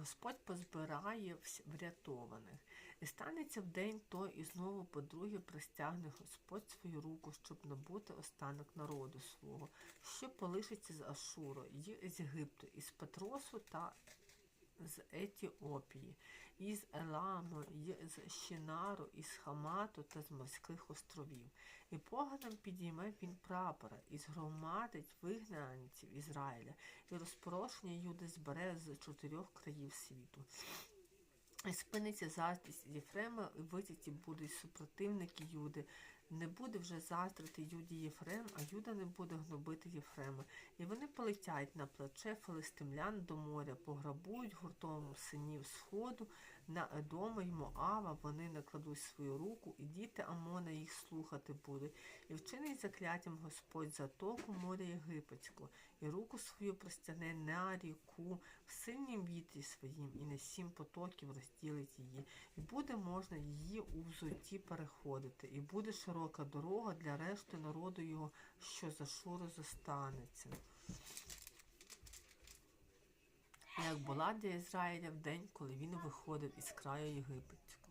Господь позбирає врятованих. І станеться в день той, і знову по-друге простягне Господь свою руку, щоб набути останок народу свого, що полишиться з Ашуру, з Єгипту, із Патросу та з Етіопії, із Еламу, з Щинару, із Хамату та з морських островів. І поганом підійме він прапора, і згромадить вигнанців Ізраїля, і розпорошення Юди збере з чотирьох країв світу. І спиниться заздрість Єфрема, і витяті будуть супротивники Юди. Не буде вже заздрити Юді Єфрем, а Юда не буде гнобити Єфрема. І вони полетять на плече филистимлян до моря, пограбують гуртом синів сходу на Едома й Моава. Вони накладуть свою руку, і діти Амона їх слухати будуть. І вчинить закляттям Господь затоку моря Єгипетського, і руку свою простягне на ріку в сильнім вітрі своїм, і на сім потоків розділить її. І буде можна її у взуті переходити, і буде широка дорога для решти народу його, що за шури зостанеться. Як була для Ізраїля в день, коли він виходив із краю єгипетського.